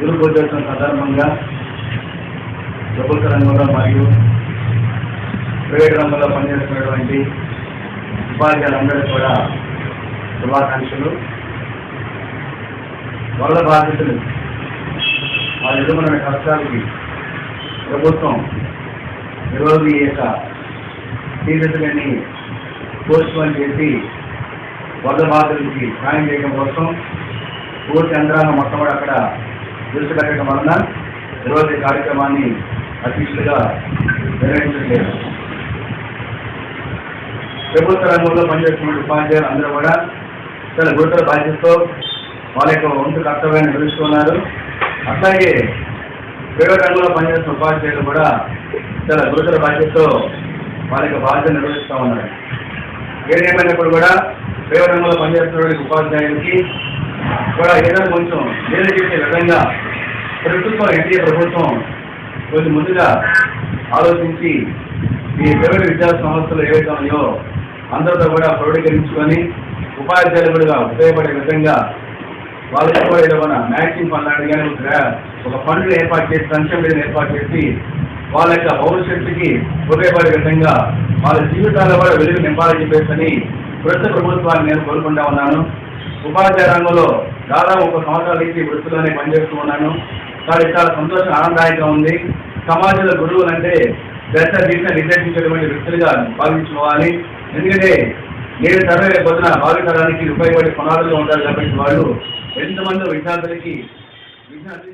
గురు పూజోత్సవం సందర్భంగా ప్రభుత్వ రంగంలో మరియు ప్రైవేట్ రంగంలో పనిచేస్తున్నటువంటి ఉపాధ్యాయులందరూ కూడా శుభాకాంక్షలు. వరద బాధితులు వాళ్ళ ఎదుర్కొన్న కష్టాలకి ప్రభుత్వం ఈరోజు యొక్క టీచర్లని పోస్ట్పోన్ చేసి వరద బాధితులకి సాయం చేయడం కోసం పూర్తి యంత్రాంగం మొత్తం కూడా అక్కడ దృష్టి వలన ఈరోజు ఈ కార్యక్రమాన్ని అధ్యక్షులుగా నిర్వహించలేదు ప్రభుత్వ రంగంలో పనిచేస్తున్న ఉపాధ్యాయులు అందరూ కూడా చాలా గురుతర బాధ్యతతో వాళ్ళ యొక్క వంతు కర్తవ్యాన్ని నిర్వహిస్తున్నారు. అట్లాగే ప్రైవేట్ రంగంలో పనిచేస్తున్న ఉపాధ్యాయులు కూడా చాలా గురుతర బాధ్యతతో వాళ్ళ యొక్క బాధ్యత నిర్వహిస్తూ ఉన్నారు. ఏదేమైనప్పుడు కూడా ప్రైవేట్ రంగంలో పనిచేస్తున్న ఉపాధ్యాయులకి కూడా ఏదైనా కొంచెం నేను చేసే విధంగా ప్రభుత్వం ఎన్డీఏ ప్రభుత్వం కొంచెం ముందుగా ఆలోచించి ఈ ప్రైవేట్ విద్యా సంస్థలు ఏవైతే ఉన్నాయో అందరితో కూడా క్రోడీకరించుకొని ఉపాధ్యాయులు కూడా ఉపయోగపడే విధంగా వాళ్ళకి కూడా ఏదైనా మ్యాచింగ్ ఫండ్ లాంటి కానీ ఒక ఫండ్ని ఏర్పాటు చేసి సంక్షేమ ఏర్పాటు చేసి వాళ్ళ యొక్క భవిష్యత్తుకి ఉపయోగపడే విధంగా వాళ్ళ జీవితాల్లో కూడా వెలుగు నింపాలని చెప్పేసి ప్రస్తుత ప్రభుత్వాన్ని నేను కోరుకుంటా ఉన్నాను. ఉపాధ్యాయ రంగంలో దాదాపు ఒక సంవత్సరాల నుంచి వృత్తిలోనే పనిచేస్తూ ఉన్నాను. కాబట్టి చాలా సంతోషం ఆనందదాయకంగా ఉంది. సమాజంలో గురువులు అంటే దశ దిశ నిర్దేశించేటువంటి వ్యక్తులుగా భావించుకోవాలి. ఎందుకంటే నేను సర్వే పొద్దున భావితరానికి ఉపయోగపడే పునాదులుగా ఉంటారు కాబట్టి వాళ్ళు ఎంతమంది విద్యార్థులకి విద్యార్థి